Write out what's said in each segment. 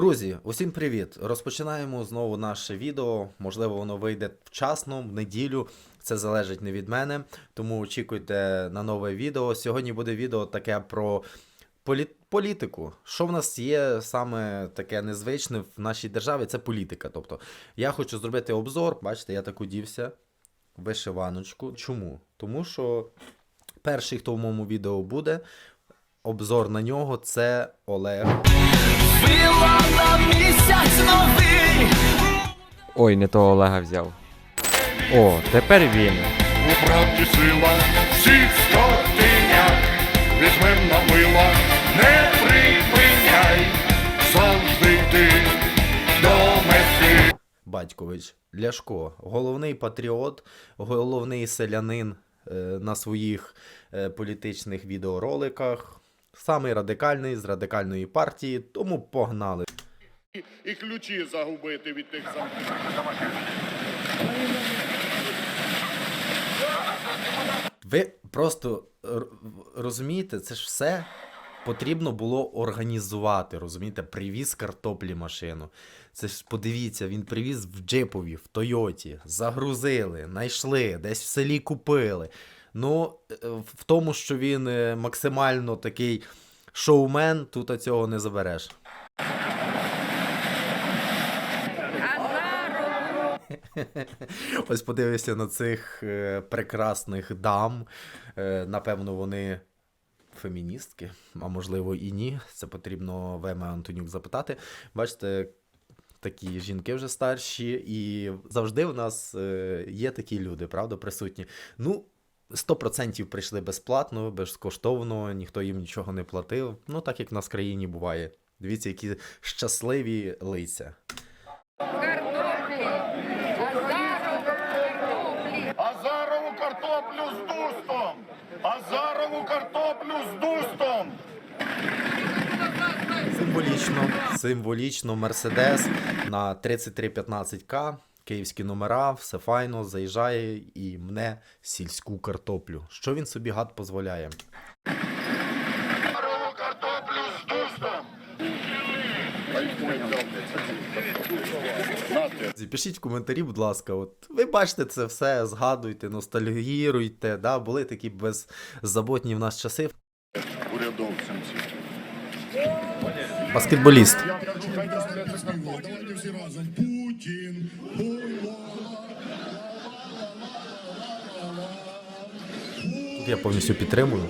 Друзі, усім привіт! Розпочинаємо знову наше відео. Можливо, воно вийде вчасно, в неділю. Це залежить не від мене, тому очікуйте на нове відео. Сьогодні буде відео таке про полі- політику. Що в нас є саме таке незвичне в нашій державі? Це політика. Тобто, я хочу зробити обзор. Бачите, я так удівся. Вишиваночку. Чому? Тому що перший, хто в моєму відео буде, обзор на нього це Олег. Вила на місяць новий. Ой, не того Олега взяв. О, тепер він. У правді сила всіх скотиняк, візьмем на мила, не припиняй, завжди йти до мети. Батькович Ляшко, головний патріот, головний селянин е, на своїх е, політичних відеороликах, самий радикальний з радикальної партії, тому погнали. І ключі загубити від тих замків. Ви просто розумієте, це ж все потрібно було організувати. Розумієте, привіз картоплі машину. Це ж подивіться, він привіз в джипові, в Тойоті, загрузили, знайшли, десь в селі купили. Ну, е, в тому, що він е, максимально такий шоумен, тут цього не забереш. Ось подивися на цих е, прекрасних дам. Напевно, вони феміністки, а можливо і ні. Це потрібно в Еми Антонюк запитати. Бачите, такі жінки вже старші, і завжди в нас є такі люди, правда, присутні. Ну. 100% прийшли безплатно, безкоштовно, ніхто їм нічого не платив. Ну, так як в нас в країні буває. Дивіться, які щасливі лиця. картоплі. Азарову картоплю з дустом! Азарову картоплю з дустом! Символічно, символічно Мерседес на 3315К, київські номера, все файно, заїжджає і мне сільську картоплю. Що він собі гад дозволяє? Картоплю! Пишіть в коментарі, будь ласка, от ви бачите це все, згадуйте, ностальгіруйте, да, були такі беззаботні в нас часи. Урядовцям ці. Баскетболіст. Я я повністю підтримую.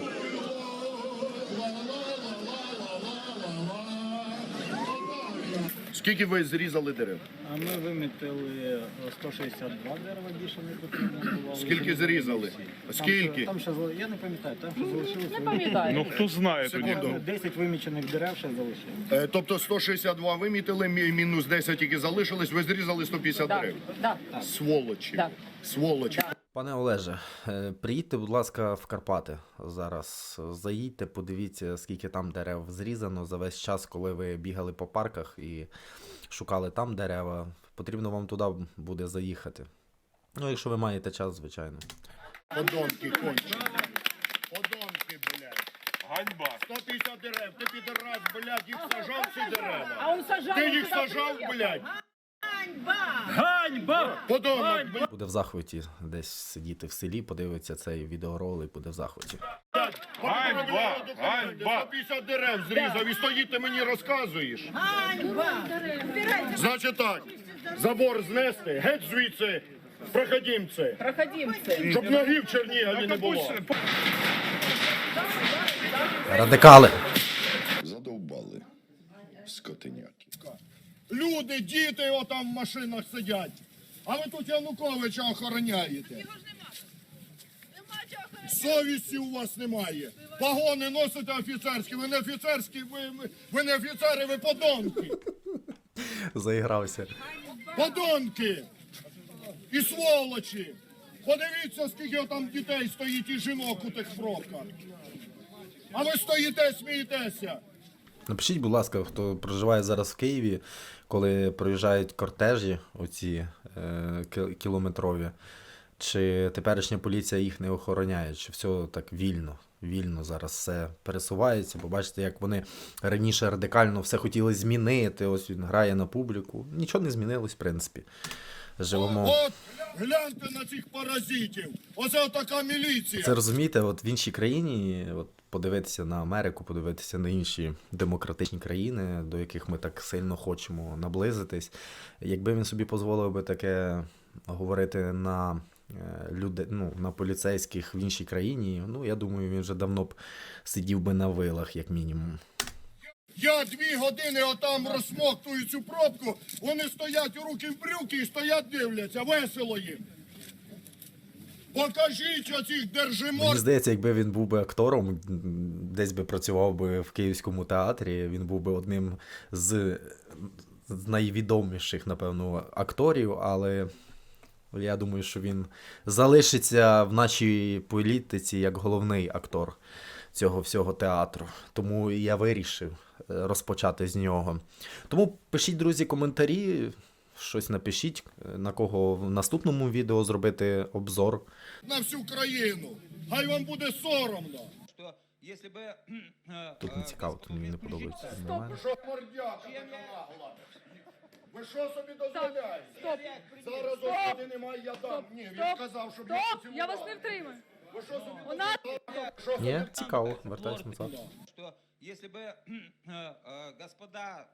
Скільки ви зрізали дерев? А ми вимітили 162 дерева, більше не потрібно було. Скільки зрізали? Там Скільки? ще- Там ще, зали- я не пам'ятаю, там ще залишилось. Не пам'ятаю. Ну хто знає тоді? Секунду. 10 вимічених дерев ще залишилось. Е, Тобто 162 вимітили, мі- мінус 10 тільки залишились, ви зрізали 150 Да, дерев. да. Сволочі. Да. Сволочі. Пане Олеже, е, приїдьте, будь ласка, в Карпати зараз. Заїдьте, подивіться, скільки там дерев зрізано за весь час, коли ви бігали по парках і шукали там дерева. Потрібно вам туди буде заїхати. Ну, якщо ви маєте час, звичайно. Подонки кончені. Подонки, блядь. Ганьба. 150 дерев, ти підарас, блядь, їх сажав ці дерева. А он сажал. Ти їх сажав, блядь. Ганьба! Подонок. Буде в захваті десь сидіти в селі, подивиться цей відеоролик, буде в захваті. Ганьба! Ганьба! 150 дерев зрізав і стоїть ти мені розказуєш. Значить так, забор знести, геть звідси, проходімці, Проходимцы. щоб ноги в Чернігові не було. Радикали! Діти отам в машинах сидять. А ви тут Януковича охороняєте. Совісті у вас немає. Погони носите офіцерські. Ви не офіцерські, ви, ви, ви не офіцери, ви подонки. Заігрався. Подонки! І сволочі! Подивіться, скільки там дітей стоїть і жінок у тих фроках. А ви стоїте, смієтеся. Напишіть, будь ласка, хто проживає зараз в Києві, коли проїжджають кортежі, оці е, кілометрові, чи теперішня поліція їх не охороняє, чи все так вільно. вільно зараз все пересувається. Побачите, як вони раніше радикально все хотіли змінити. Ось він грає на публіку. Нічого не змінилось, в принципі. Живемо. От, гляньте на цих паразитів. Оце така міліція. Це розумієте, от в іншій країні, от подивитися на Америку, подивитися на інші демократичні країни, до яких ми так сильно хочемо наблизитись. Якби він собі дозволив би таке говорити на е, люди, ну, на поліцейських в іншій країні, ну я думаю, він вже давно б сидів би на вилах, як мінімум. Я дві години отам розсмоктую цю пробку, вони стоять у руки в брюки і стоять дивляться, весело їм. Покажіть оцих Мені здається, якби він був би актором, десь би працював би в Київському театрі, він був би одним з, з найвідоміших, напевно, акторів, але я думаю, що він залишиться в нашій політиці як головний актор цього всього театру. Тому я вирішив е, розпочати з нього. Тому пишіть, друзі, коментарі Щось напишіть, е, на кого в наступному відео зробити обзор. на всю країну. Хай вам буде соромно. что если бы... э, Тут не э, цікаво, тут мені не Господь подобається. включить- Нормально. Що мордяка така нагла? Ви що собі дозволяєте? Стоп. Зараз ось туди немає, я дам. Ні, він Стоп. сказав, щоб я Стоп! Я вас не поцілував. втримаю. Ви що собі У нас Що собі Ні, цікаво, вертаюсь назад. Что если бы э, э, господа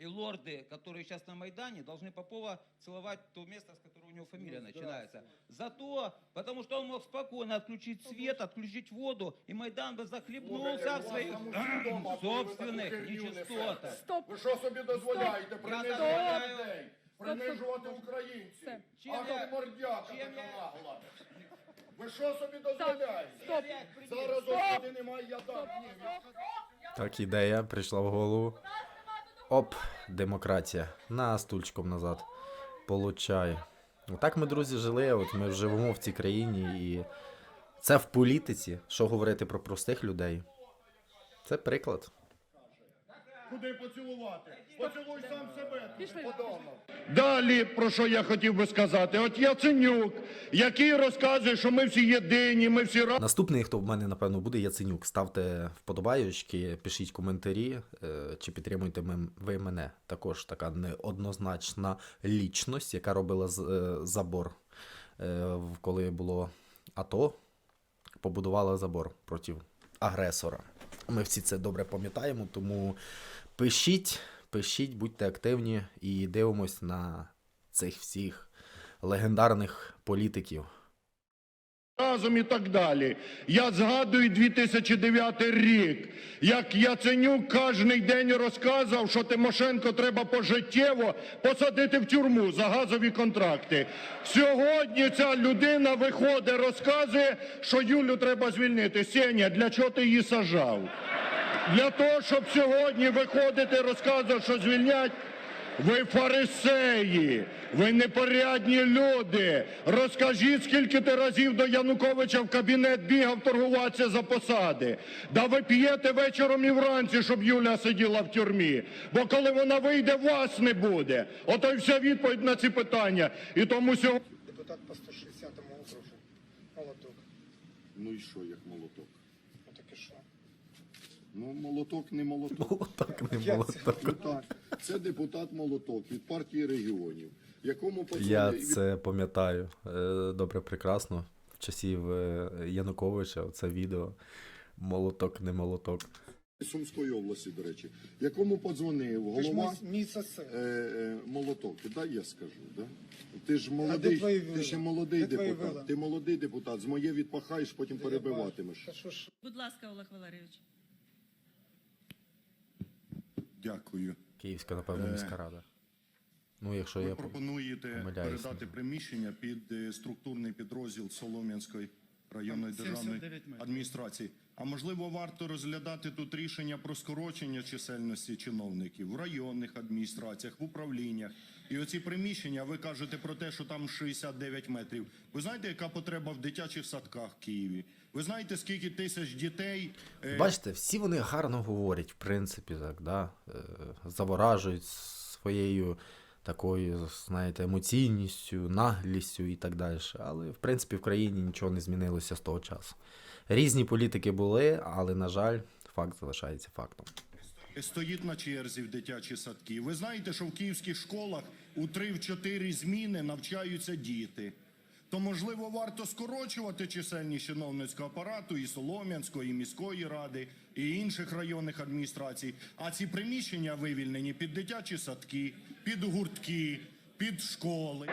и лорды, которые сейчас на Майдане, должны Попова целовать то место, с которого у него фамилия начинается. Зато, потому что он мог спокойно отключить свет, отключить воду, и Майдан бы захлебнулся в своих собственных нечистотах. стоп. Ви що собі дозволяєте? Принижувати дозволяю. людей, принижувати українців. Все. Чим А я- тут мордяка чим така я- нагла. Ви що собі дозволяєте? Стоп. Зараз ось туди немає, я дам. Ні, він сказав. Так, ідея прийшла в голову. Оп, демократія. На стульчиком назад. Получай. Так ми, друзі, жили. От ми живемо в цій країні, і це в політиці. Що говорити про простих людей? Це приклад. Куди поцілувати? Поцілуй сам себе. Пішли. Далі, про що я хотів би сказати, от Яценюк, який розказує, що ми всі єдині, ми всі разом. Наступний, хто в мене, напевно, буде Яценюк. Ставте вподобайочки, пишіть коментарі, е, чи підтримуєте ви мене. Також така неоднозначна лічність, яка робила з- е, забор, е, коли було АТО, побудувала забор проти агресора. Ми всі це добре пам'ятаємо, тому пишіть, пишіть, будьте активні і дивимось на цих всіх легендарних політиків. Разом і так далі. Я згадую 2009 рік, як Яценюк кожен день розказував, що Тимошенко треба пожиттєво посадити в тюрму за газові контракти. Сьогодні ця людина виходить, розказує, що Юлю треба звільнити. Сеня, для чого ти її сажав? Для того, щоб сьогодні виходити, розказувати, що звільнять. Ви фарисеї, ви непорядні люди. Розкажіть, скільки ти разів до Януковича в кабінет бігав торгуватися за посади. Да ви п'єте вечором і вранці, щоб Юля сиділа в тюрмі. Бо коли вона вийде, вас не буде. Ото й вся відповідь на ці питання. І тому сьогодні. Депутат по 160-му округу. Молоток. Ну і що, як молоток? Ну таке що? Ну, молоток не молоток. Молоток не молоток. Ну так, це депутат молоток від партії регіонів, якому Я пацани це пам'ятаю е, добре, прекрасно. В часів е, Януковича це відео. Молоток, не молоток. від Сумської області, до речі, якому подзвонив Ти ж голова мій, е, е, молоток. Дай я скажу, да? Ти ж де молодий, твої ти вила? ще молодий Де твої депутат. вила? Ти молодий депутат, з моє відпахаєш, потім перебиватимеш. Та що ж? Будь ласка, Олег Валерійович. Дякую. Київська, напевно, Е, міська рада. Ну, якщо Ви я пропонуєте помиляюсь, передати приміщення під е, структурний підрозділ Солом'янської районної державної адміністрації. А можливо, варто розглядати тут рішення про скорочення чисельності чиновників в районних адміністраціях, в управліннях. І оці приміщення, ви кажете про те, що там 69 метрів. Ви знаєте, яка потреба в дитячих садках в Києві? Ви знаєте, скільки тисяч дітей е, Бачите, всі вони гарно говорять, в принципі, так, да? е, заворажують своєю такою, знаєте, емоційністю, наглістю і так далі. Але, в принципі, в країні нічого не змінилося з того часу. Різні політики були, але, на жаль, факт залишається фактом. стоїть на черзі в дитячі садки. Ви знаєте, що в київських школах у 3-4 зміни навчаються діти. То, можливо, варто скорочувати чисельність чиновницького апарату і Солом'янської, і міської ради, і інших районних адміністрацій. А ці приміщення вивільнені під дитячі садки, під гуртки, під школи.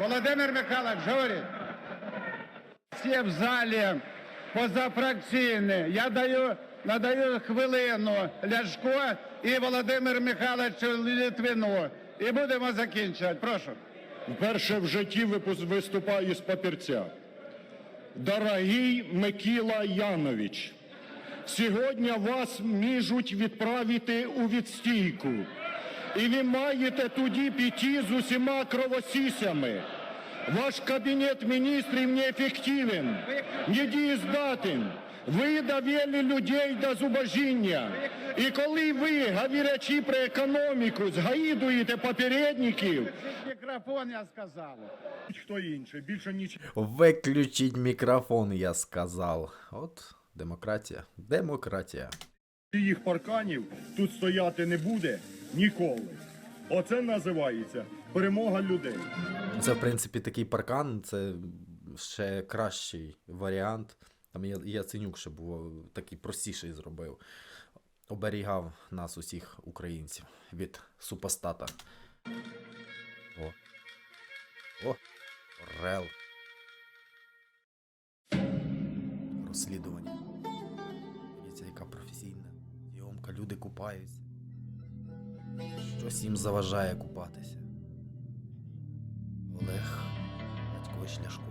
Володимир Михайлович говорить. Всі в залі позафракційні. Я даю, надаю хвилину Ляшко і Володимир Михайловичу Літвіну. І будемо закінчувати. Прошу. Вперше в житті виступаю з папірця. Дорогий Микіла Янович, сьогодні вас можуть відправити у відстійку. І ви маєте тоді піти з усіма кровосісями. Ваш кабінет міністрів неефективен, недієздатен. Ви довели людей до зубожіння. І коли ви, говорячи про економіку, згаїдуєте попередників, Мікрофон я сказав. хто інший, більше нічого. Виключіть мікрофон, я сказав. От демократія. Демократія. їх парканів тут стояти не буде ніколи. Оце називається перемога людей. Це, в принципі, такий паркан, це ще кращий варіант. Там Я- Яценюк ще був такий простіший зробив. Оберігав нас, усіх українців, від супостата. О. О. Орел. Розслідування. Дивіться, яка професійна зйомка. Люди купаються. Щось їм заважає купатися. Олег Батькович Ляшко.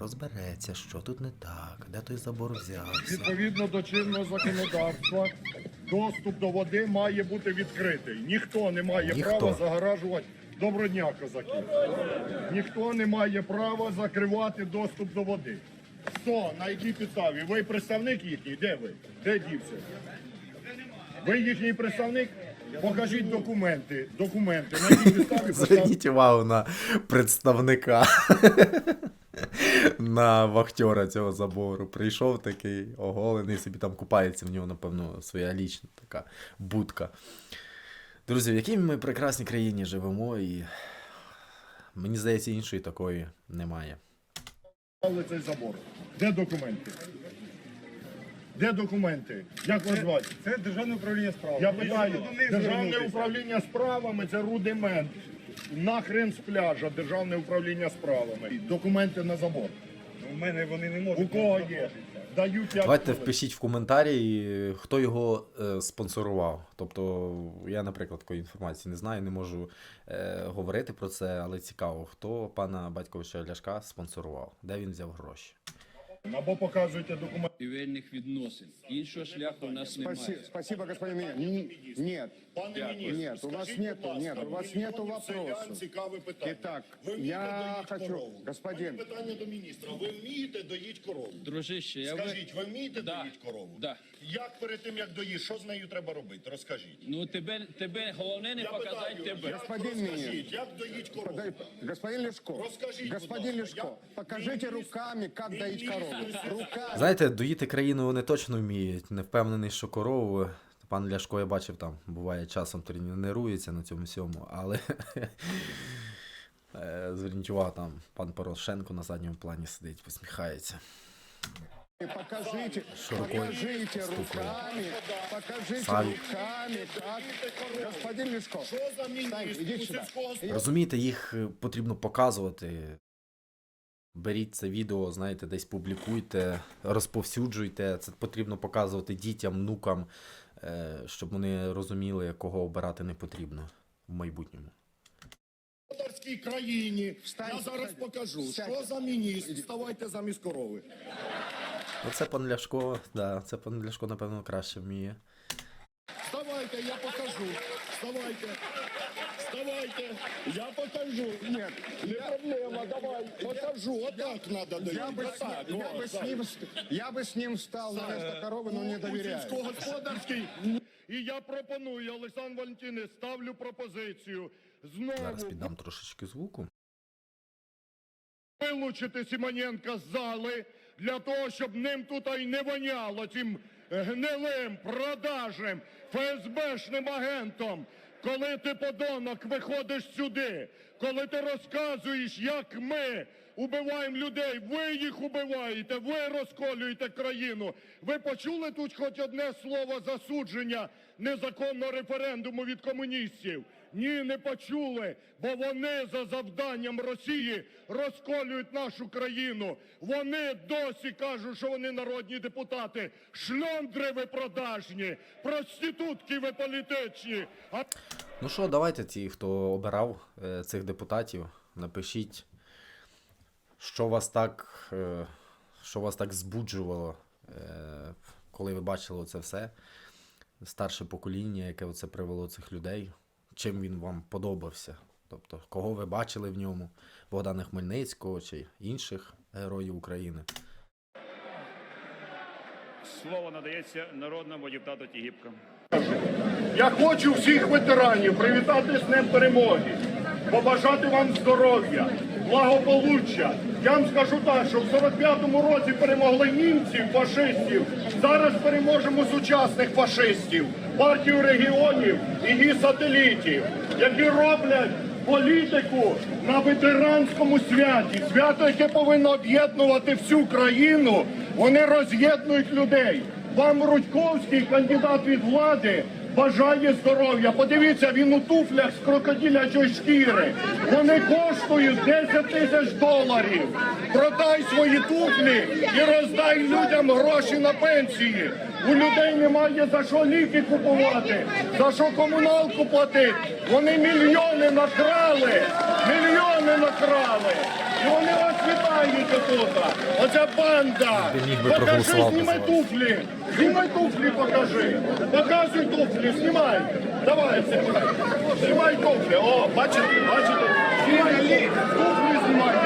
Розбереться, що тут не так, де той забор взявся. Відповідно до чинного законодавства, доступ до води має бути відкритий. Ніхто не має Ніхто. права загоражувати. Доброго дня, козаки. Ніхто не має права закривати доступ до води. Хто? На якій підставі? Ви представник їхній? Де ви? Де дівся? Ви їхній представник? Покажіть документи. Документи. На якій підставі Зверніть увагу на представника. На вахтера цього забору. Прийшов такий оголений, собі там купається в нього, напевно, своя лічна така будка. Друзі, в якій ми прекрасній країні живемо, і мені здається, іншої такої немає. цей забор. Де документи? Де документи? Як вас звати? Це державне управління справ. Я питаю, державне управління справами це рудимент. Нахрен з пляжа державне управління справами. Документи на забор. У мене вони не можуть. У кого є? Дають як Давайте впишіть в коментарі, хто його е, спонсорував. Тобто, я, наприклад, такої інформації не знаю, не можу е, говорити про це, але цікаво, хто пана батьковича Ляшка спонсорував, де він взяв гроші. Або показуйте документи. Будівельних відносин. Іншого шляху у нас немає. Спасибо, господин министр. Нет, Пане міністр, нет, у вас скажіть, нету, ласка, нет, у вас нету вопросов. цікаве питання. Итак, Ви вмієте я доїть хочу, корову? господин, У питання до міністра. Ви вмієте доїть корову? Дружище, я ви... Скажіть, ви вмієте Да, доїть корову? да. Як перед тим, як доїш, що з нею треба робити? Розкажіть. Ну тебе, тебе головне не Я показати питаю, тебе. як Господин розкажіть, міністр. як доїть корову? Подай- господин Лешко, Расскажите, господин пожалуйста, Лешко, я- покажите Министр- руками, как доить корову. Руками. Знаєте, доїти країну вони точно вміють. Не впевнений, що корову. Пан Ляшко, я бачив, там буває часом тренується на цьому всьому, але е, зверніть увагу, там пан Порошенко на задньому плані сидить, посміхається. Покажите, Широкой покажите стукой. руками, покажите руками, как... Господин Лешко, Розумієте, їх е, потрібно показувати. Беріть це відео, знаєте, десь публікуйте, розповсюджуйте. Це потрібно показувати дітям, внукам, щоб вони розуміли, кого обирати не потрібно в майбутньому. господарській країні. Встань, Я зараз встань. покажу, що за міністр. Вставайте замість корови. Оце пан Ляшко, да, це пан Ляшко, напевно, краще вміє. Вставайте, я покажу. Вставайте Вставайте. Я покажу. Нет, Не проблема, давай. Покажу. Отак треба доїти. я бы, с Отак. ним- я, О, бы с так. ним, ст- я бы с ним встал на место коровы, но не У доверяю. сільськогосподарській І я пропоную, Олександр Валентинович, ставлю пропозицію знову Зараз піддам трошечки звуку. вилучити Симоненка з зали для того, щоб ним тут і не воняло цим гнилим, продажним, ФСБшним агентом. коли ти, подонок, виходиш сюди, коли ти розказуєш, як ми убиваємо людей, ви їх убиваєте, ви розколюєте країну. Ви почули тут хоч одне слово засудження незаконного референдуму від комуністів? Ні, не почули, бо вони за завданням Росії розколюють нашу країну. Вони досі кажуть, що вони народні депутати. Шльондри ви продажні, проститутки ви політичні. А Ну що, давайте ті, хто обирав е, цих депутатів, напишіть, що вас так, е, що вас так збуджувало, е, коли ви бачили це все. Старше покоління, яке оце привело цих людей, чим він вам подобався. Тобто, кого ви бачили в ньому, Богдана Хмельницького чи інших героїв України. Слово надається народному депутату Тігіпка. Я хочу всіх ветеранів привітати з Днем Перемоги, побажати вам здоров'я, благополуччя. Я вам скажу так, що в 45-му році перемогли німців, фашистів. Зараз переможемо сучасних фашистів, партію регіонів і її сателітів, які роблять політику на ветеранському святі. Свято, яке повинно об'єднувати всю країну, вони роз'єднують людей. Вам Рудьковський, кандидат від влади, бажає здоров'я. Подивіться, він у туфлях з крокодилячої шкіри. Вони коштують 10 тисяч доларів. Продай свої туфлі і роздай людям гроші на пенсії. У людей немає за що ліки купувати, за що комуналку платити. Вони мільйони накрали, мільйони накрали. Вони вас вітають тут. Оця банда. Покажи, знімай туфлі. Знімай туфлі, покажи. Показуй туфлі, знімай. Давай, знімай. Знімай туфлі. О, бачите, бачите? Знімай туфлі. Знімай.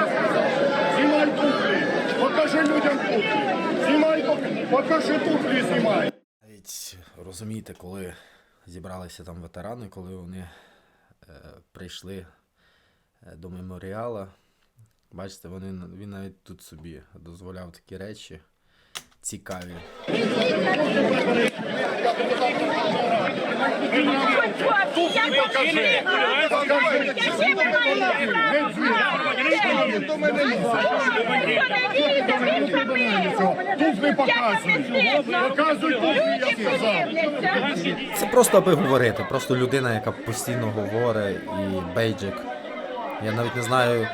Знімай туфлі. Покажи людям туфлі. Знімай туфлі. Покажи туфлі, знімай. Розумієте, коли зібралися там ветерани, коли вони е, прийшли е, до меморіала. Бачите, вони, він навіть тут собі дозволяв такі речі цікаві. Це просто аби говорити. Просто людина, яка постійно говорить і бейджик. Я навіть не знаю,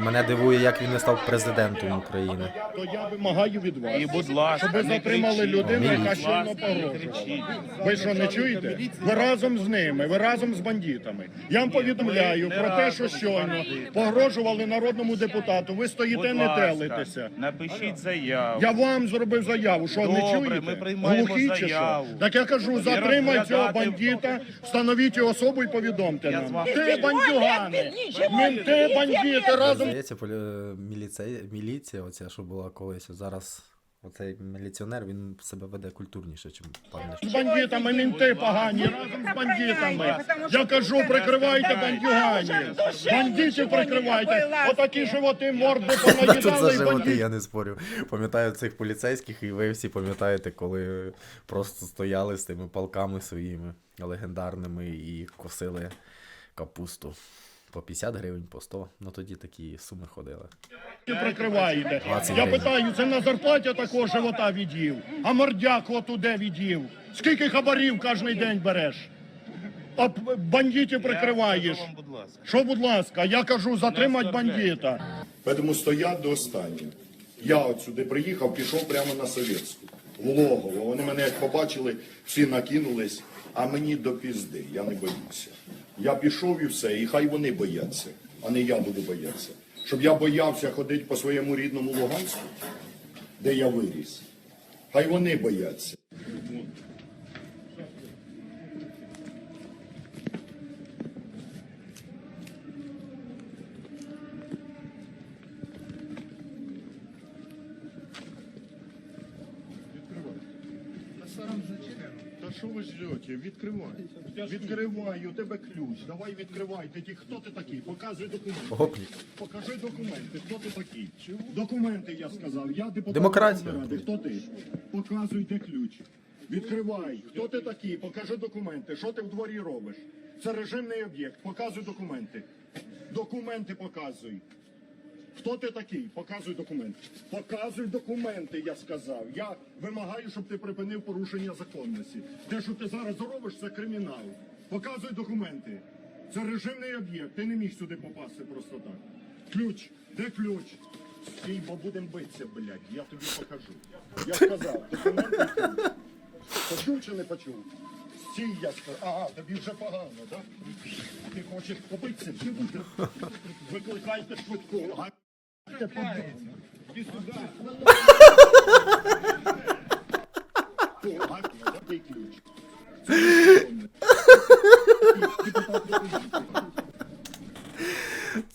мене дивує, як він не став президентом України. То я вимагаю від вас, І, будь ласка, щоб ви не затримали кричіть. людину, яка Міліція. щойно погрожувала. Ви що, не чуєте? Ви разом з ними, ви разом з бандитами. Я вам повідомляю ми про не те, разом що з щойно бандитами. погрожували народному депутату. Ви стоїте, не ласка, телитеся. Напишіть заяву. Я вам зробив заяву, що не Добре, чуєте? ми приймаємо Глухі чи що? заяву. Так я кажу, затримай цього бандита, встановіть його особу і повідомте Я з нам. вами- Ти бандюгани, менти бандити разом Здається, полі- міліція, міліція, оця, що була колись, зараз оцей міліціонер, він себе веде культурніше, ніж пан з бандитами, мінти погані, разом з бандитами. Я кажу, прикривайте бандюганів. Бандитів прикривайте. Отакі животи морди Тут за понаїдали животи бандитів. я не спорю. Пам'ятаю цих поліцейських, і ви всі пам'ятаєте, коли просто стояли з тими палками своїми легендарними і косили капусту. По 50 гривень, по 100. Ну тоді такі суми ходили. прикриваєте. Я питаю, це на зарплаті такого живота від'їв, а мордяк отуде від'їв. Скільки хабарів кожен день береш? А бандитів прикриваєш. Що, будь ласка, я кажу, затримать бандита. Тому стоять до останнього. Я от сюди приїхав, пішов прямо на Совєтську, в Логово. Вони мене як побачили, всі накинулись, а мені до пізди, я не боюся. Я пішов і все, і хай вони бояться, а не я буду боятися. Щоб я боявся ходити по своєму рідному Луганську, де я виріс. Хай вони бояться. Та Та що ви ждете? Відкривай. Відкривай, у тебе ключ. Давай відкривай. Ти ті- хто ти такий? Показуй документи. Покажи документи. Хто ти такий? Документи, я сказав. Я депутат Демократія. Ради. Хто ти? Показуй, де ключ. Відкривай. Хто ти такий? Покажи документи. Що ти в дворі робиш? Це режимний об'єкт. Показуй документи. Документи показуй. Хто ти такий? Показуй документи. Показуй документи, я сказав. Я вимагаю, щоб ти припинив порушення законності. Те, що ти зараз робиш, це кримінал. Показуй документи. Це режимний об'єкт. Ти не міг сюди попасти просто так. Ключ. Де ключ? Стій, бо будемо битися, блядь. Я тобі покажу. Я сказав, документи. Почув чи не почув? Стій, я сказав. Ага, тобі вже погано, так? Ти хочеш побитися? Викликайте швидку.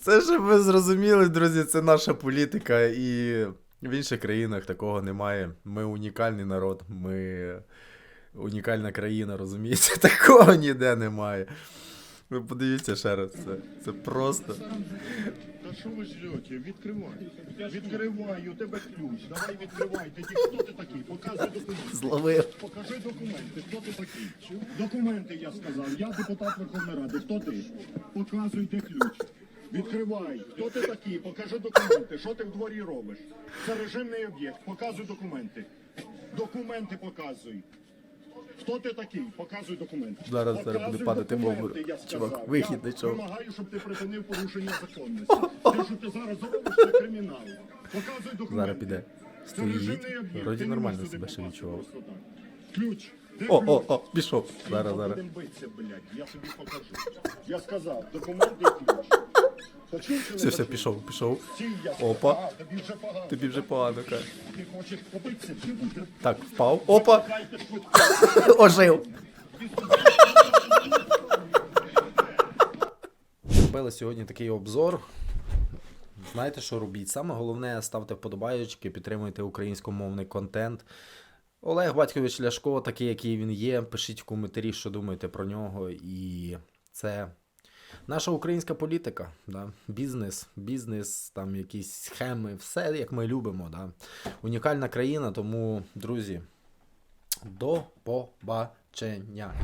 Це щоб ви зрозуміли, друзі, це наша політика, і в інших країнах такого немає. Ми унікальний народ, ми унікальна країна, розумієте? Такого ніде немає. Ви подивіться ще раз, це, це просто. Та що ви ждете? Відкривай. Відкривай, у тебе ключ. Давай відкривай. Ти ті- хто ти такий? Показуй документи. Зловив. Покажи документи. Хто ти такий? Документи, я сказав. Я депутат Верховної Ради. Хто ти? Показуй, де ключ. Відкривай. Хто ти такий? Покажи документи. Що ти в дворі робиш? Це режимний об'єкт. Показуй документи. Документи показуй. Хто ти такий? Показуй документи. Зараз- зараз буде падати в документи, я Чувак, сказав. вихід Я знайшов. Вимагаю, щоб ти припинив порушення законності. Те, що ти зараз робиш, це кримінал. Показуй документи. Зараз піде. Це Стоїть. режимний об'єкт. Вроді Ти не нормально себе ще відчував. просто так. Ключ. Де О, ключ? о, о, пішов. Зараз, зараз. будемо битися, блядь. Я тобі покажу. Я сказав, документи ключ. Все, все, пішов, пішов. Опа. Тобі вже погано. Каже. Так, впав. Опа! Ожив. Зробили сьогодні такий обзор. Знаєте, що робіть? Саме головне ставте вподобайочки, підтримуйте українськомовний контент. Олег Батькович Ляшко, такий, який він є. Пишіть в коментарі, що думаєте про нього. І це наша українська політика. Да? Бізнес, бізнес, там якісь схеми, все як ми любимо. Да? Унікальна країна, тому, друзі, до побачення.